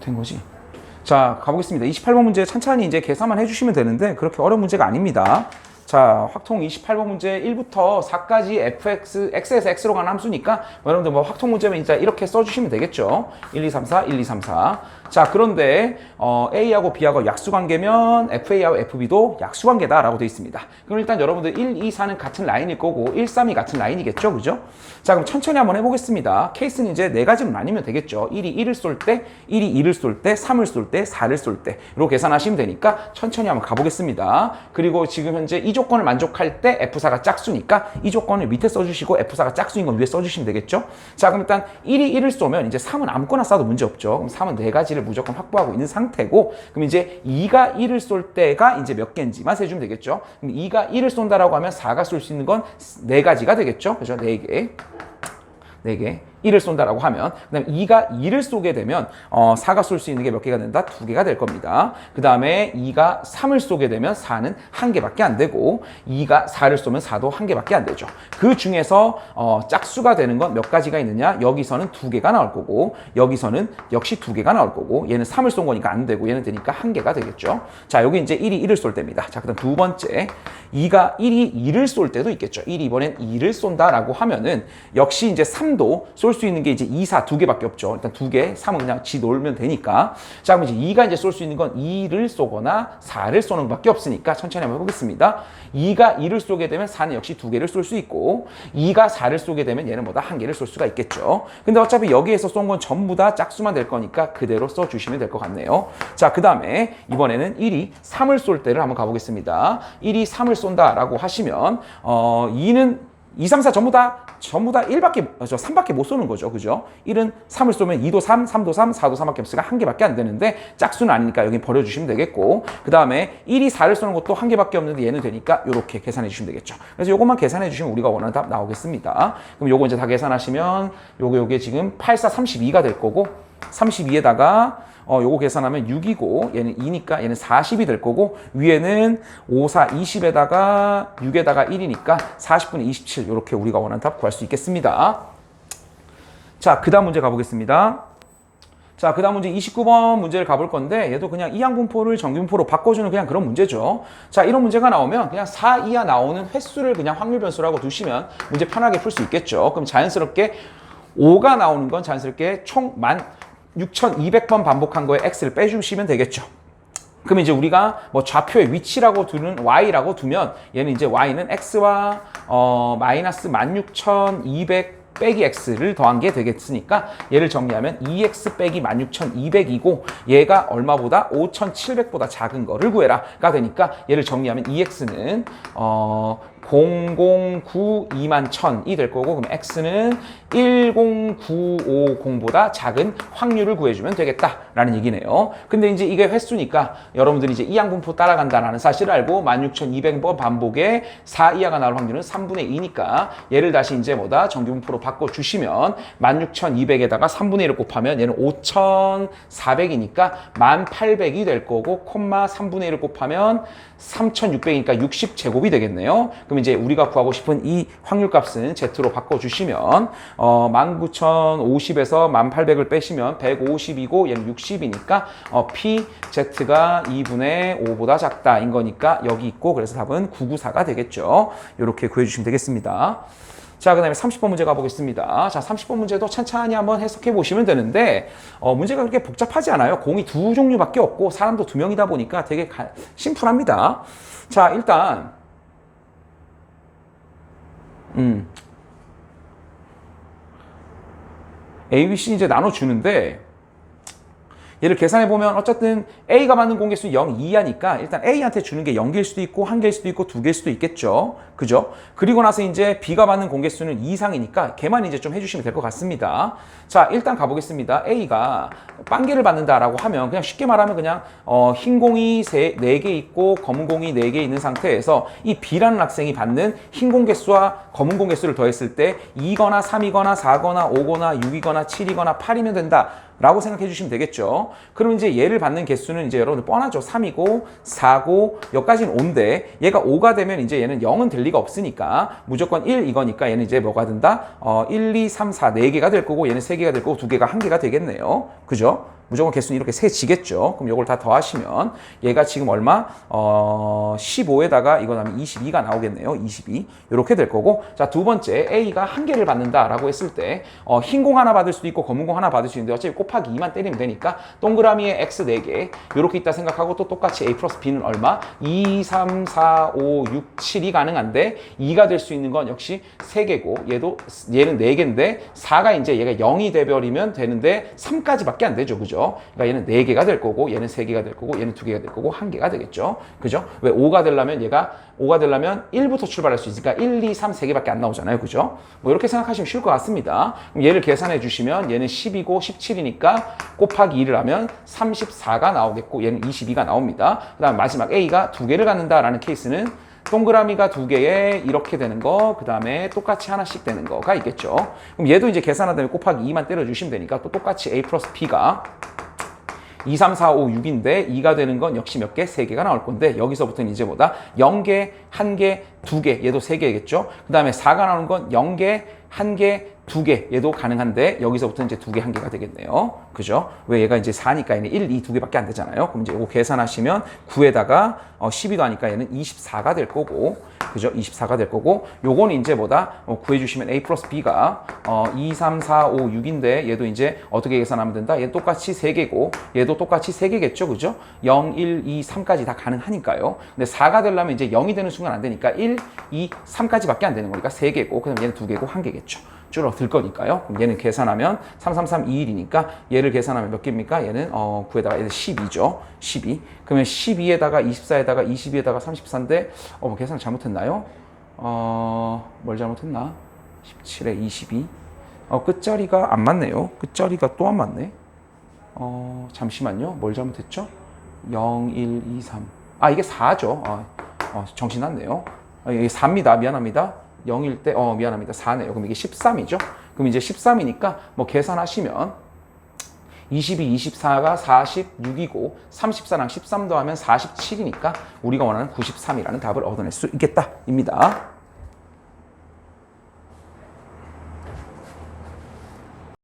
된 거지. 자, 가보겠습니다. 28번 문제 천천히 이제 계산만 해주시면 되는데 그렇게 어려운 문제가 아닙니다. 자, 확통 28번 문제 1부터 4까지 fx, x에서 x로 가는 함수니까 뭐 여러분들 뭐 확통 문제면 이제 이렇게 써주시면 되겠죠. 1, 2, 3, 4, 1, 2, 3, 4. 자, 그런데 어, a하고 b하고 약수 관계면 fa하고 fb도 약수 관계다라고 되어 있습니다. 그럼 일단 여러분들 1, 2, 4는 같은 라인일 거고 1, 3이 같은 라인이겠죠, 그죠? 자, 그럼 천천히 한번 해보겠습니다. 케이스는 이제 네 가지로 나뉘면 되겠죠. 1이 1을 쏠 때, 1이 2를 쏠 때, 3을 쏠 때, 4를 쏠 때. 이렇게 계산하시면 되니까 천천히 한번 가보겠습니다. 그리고 지금 현재 이 조건을 만족할 때 F4가 짝수니까 이 조건을 밑에 써주시고 F4가 짝수인 건 위에 써주시면 되겠죠. 자, 그럼 일단 1이 1을 쏘면 이제 3은 아무거나 쏴도 문제 없죠. 그럼 3은 네 가지 를 무조건 확보하고 있는 상태고, 그럼 이제 2가 1을 쏠 때가 이제 몇 개인지만 세주면 되겠죠. 그럼 2가 1을 쏜다라고 하면 4가 쏠 수 있는 건네 가지가 되겠죠. 그죠? 네 개. 4개. 1을 쏜다라고 하면 그다음에 2가 2를 쏘게 되면 어, 4가 쏠 수 있는 게 몇 개가 된다? 두 개가 될 겁니다. 그 다음에 2가 3을 쏘게 되면 4는 한 개밖에 안 되고 2가 4를 쏘면 4도 한 개밖에 안 되죠. 그 중에서 어, 짝수가 되는 건 몇 가지가 있느냐? 여기서는 두 개가 나올 거고 여기서는 역시 두 개가 나올 거고 얘는 3을 쏜 거니까 안 되고 얘는 되니까 한 개가 되겠죠. 자 여기 이제 1이 1을 쏠 때입니다. 자 그다음 두 번째 2가 1이 2를 쏠 때도 있겠죠. 1이 이번엔 2를 쏜다라고 하면은 역시 이제 3도 쏠수 있는 게 이제 2, 4 두 개밖에 없죠. 일단 두 개, 3은 그냥 지 놀면 되니까. 자, 그럼 이제 2가 이제 쏠 수 있는 건 2를 쏘거나 4를 쏘는 것밖에 없으니까 천천히 한번 해보겠습니다. 2가 2를 쏘게 되면 4는 역시 두 개를 쏠 수 있고 2가 4를 쏘게 되면 얘는 뭐다 한 개를 쏠 수가 있겠죠. 근데 어차피 여기에서 쏜 건 전부 다 짝수만 될 거니까 그대로 써주시면 될 것 같네요. 자, 그 다음에 이번에는 1이 3을 쏠 때를 한번 가보겠습니다. 1이 3을 쏜다라고 하시면 어, 2는 2, 3, 4 전부 다 전부 다 1밖에 어, 저 3밖에 못 쏘는 거죠. 그죠? 1은 3을 쏘면 2도 3, 3도 3, 4도 3밖에 없으니까 한 개밖에 안 되는데 짝수는 아니니까 여기 버려 주시면 되겠고. 그 다음에 1이 4를 쏘는 것도 한 개밖에 없는데 얘는 되니까 이렇게 계산해 주시면 되겠죠. 그래서 요것만 계산해 주시면 우리가 원하는 답 나오겠습니다. 그럼 요거 이제 다 계산하시면 요게 요게 지금 8, 4, 32가 될 거고 32에다가 어, 요거 계산하면 6이고 얘는 2니까 얘는 40이 될 거고 위에는 5, 4, 20에다가 6에다가 1이니까 40분의 27 이렇게 우리가 원하는 답 구할 수 있겠습니다. 자, 그 다음 문제 가보겠습니다. 자, 그 다음 문제 29번 문제를 가볼 건데 얘도 그냥 이항분포를 정규분포로 바꿔주는 그냥 그런 문제죠. 자, 이런 문제가 나오면 그냥 4 이하 나오는 횟수를 그냥 확률 변수라고 두시면 문제 편하게 풀 수 있겠죠. 그럼 자연스럽게 5가 나오는 건 자연스럽게 총 16,200번 반복한 거에 x를 빼주시면 되겠죠. 그럼 이제 우리가 뭐 좌표의 위치라고 두는 y라고 두면 얘는 이제 y는 x와 어 마이너스 16,200 빼기 x를 더한 게 되겠으니까 얘를 정리하면 2x 빼기 16,200이고 얘가 얼마보다 5,700보다 작은 거를 구해라가 되니까 얘를 정리하면 2x는 어 009 2만 1000이 될 거고 그럼 x는 10950보다 작은 확률을 구해주면 되겠다라는 얘기네요. 근데 이제 이게 횟수니까 여러분들이 이제 이항분포 따라간다라는 사실을 알고 16,200번 반복에 4 이하가 나올 확률은 3분의 2니까 얘를 다시 이제 뭐다 정규분포로 바꿔주시면 16,200에다가 3분의 1을 곱하면 얘는 5,400이니까 1,800이 될 거고 콤마 3분의 1을 곱하면 3,600이니까 60제곱이 되겠네요. 그럼 이제 우리가 구하고 싶은 이 확률 값은 Z로 바꿔주시면 어, 19,050에서 1,800을 빼시면 150이고 얘는 60이니까 어, P, Z가 2분의 5보다 작다인 거니까 여기 있고 그래서 답은 994가 되겠죠. 이렇게 구해주시면 되겠습니다. 자, 그 다음에 30번 문제 가보겠습니다. 자, 30번 문제도 찬찬히 한번 해석해 보시면 되는데, 어, 문제가 그렇게 복잡하지 않아요. 공이 두 종류밖에 없고, 사람도 두 명이다 보니까 되게 가, 심플합니다. 자, 일단, 음, A, B, C 이제 나눠주는데, 얘를 계산해 보면 어쨌든 A가 받는 공개수 0, 2하니까 일단 A한테 주는 게 0개일 수도 있고 1개일 수도 있고 2개일 수도 있겠죠. 그죠? 그리고 나서 이제 B가 받는 공개수는 2 이상이니까 걔만 이제 좀 해주시면 될 것 같습니다. 자, 일단 가보겠습니다. A가 빵개를 받는다라고 하면 그냥 쉽게 말하면 그냥 어, 흰 공이 4개 있고 검은 공이 4개 있는 상태에서 이 B라는 학생이 받는 흰 공개수와 검은 공개수를 더했을 때 2거나 3이거나 4거나 5거나 6이거나 7이거나 8이면 된다. 라고 생각해 주시면 되겠죠. 그럼 이제 얘를 받는 개수는 이제 여러분들 뻔하죠. 3이고 4고 여기까지는 5인데 얘가 5가 되면 이제 얘는 0은 될 리가 없으니까 무조건 1 이거니까 얘는 이제 뭐가 된다? 어, 1, 2, 3, 4, 4개가 될 거고 얘는 3개가 될 거고 2개가 1개가 되겠네요. 그죠? 무조건 개수는 이렇게 세지겠죠. 그럼 이걸 다 더하시면 얘가 지금 얼마? 어, 15에다가 이거 하면 22가 나오겠네요. 22. 이렇게 될 거고. 자, 두 번째 A가 한 개를 받는다라고 했을 때 어, 흰 공 하나 받을 수도 있고 검은 공 하나 받을 수 있는데 어차피 곱하기 2만 때리면 되니까 동그라미에 X 4개 이렇게 있다 생각하고 또 똑같이 A 플러스 B는 얼마? 2, 3, 4, 5, 6, 7이 가능한데 2가 될 수 있는 건 역시 3개고 얘도 얘는 4개인데 4가 이제 얘가 0이 돼버리면 되는데 3까지밖에 안 되죠. 그죠? 그러니까 얘는 4개가 될 거고 얘는 3개가 될 거고 얘는 2개가 될 거고 1개가 되겠죠. 그죠? 왜 5가 되려면 얘가 5가 되려면 1부터 출발할 수 있으니까 1, 2, 3, 3개밖에 안 나오잖아요. 그죠? 뭐 이렇게 생각하시면 쉬울 것 같습니다. 그럼 얘를 계산해 주시면 얘는 10이고 17이니까 곱하기 2를 하면 34가 나오겠고 얘는 22가 나옵니다. 그 다음 마지막 A가 두 개를 갖는다라는 케이스는 동그라미가 두 개에 이렇게 되는 거, 그 다음에 똑같이 하나씩 되는 거가 있겠죠. 그럼 얘도 이제 계산하다 보면 곱하기 2만 때려주시면 되니까 또 똑같이 A 플러스 B가 2, 3, 4, 5, 6인데 2가 되는 건 역시 몇 개? 3개가 나올 건데 여기서부터는 이제 뭐다? 0개, 1개, 2개, 얘도 3개겠죠? 그 다음에 4가 나오는 건 0개, 1개, 2개 얘도 가능한데 여기서부터 이제 2개, 1개가 되겠네요. 그죠? 왜 얘가 이제 4니까 얘는 1, 2, 2개밖에 안 되잖아요. 그럼 이제 이거 계산하시면 9에다가 어, 12도 하니까 얘는 24가 될 거고 그죠? 24가 될 거고 요거는 이제 뭐다? 어, 구해주시면 A 플러스 B가 어, 2, 3, 4, 5, 6인데 얘도 이제 어떻게 계산하면 된다? 얘 똑같이 3개고 얘도 똑같이 3개겠죠? 그죠? 0, 1, 2, 3까지 다 가능하니까요. 근데 4가 되려면 이제 0이 되는 순간 안 되니까 1, 2, 3까지밖에 안 되는 거니까 3개고 그다음 얘는 2개고 1개겠죠. 줄어들 거니까요. 그럼 얘는 계산하면 3, 3, 3, 2, 1이니까 얘를 계산하면 몇 개입니까? 얘는 어 9에다가 얘는 12죠. 12. 그러면 12에다가 24에다가 22에다가 34인데 어, 뭐 계산 잘못했나요? 어, 뭘 잘못했나? 17에 22. 어, 끝자리가 안 맞네요. 끝자리가 또 안 맞네. 어, 잠시만요. 뭘 잘못했죠? 0, 1, 2, 3. 아, 이게 4죠. 아, 어, 정신 났네요. 아, 이게 4입니다. 미안합니다. 0일 때, 어, 미안합니다. 4네요. 그럼 이게 13이죠? 그럼 이제 13이니까 뭐 계산하시면 22, 24가 46이고 34랑 13 더하면 47이니까 우리가 원하는 93이라는 답을 얻어낼 수 있겠다. 입니다.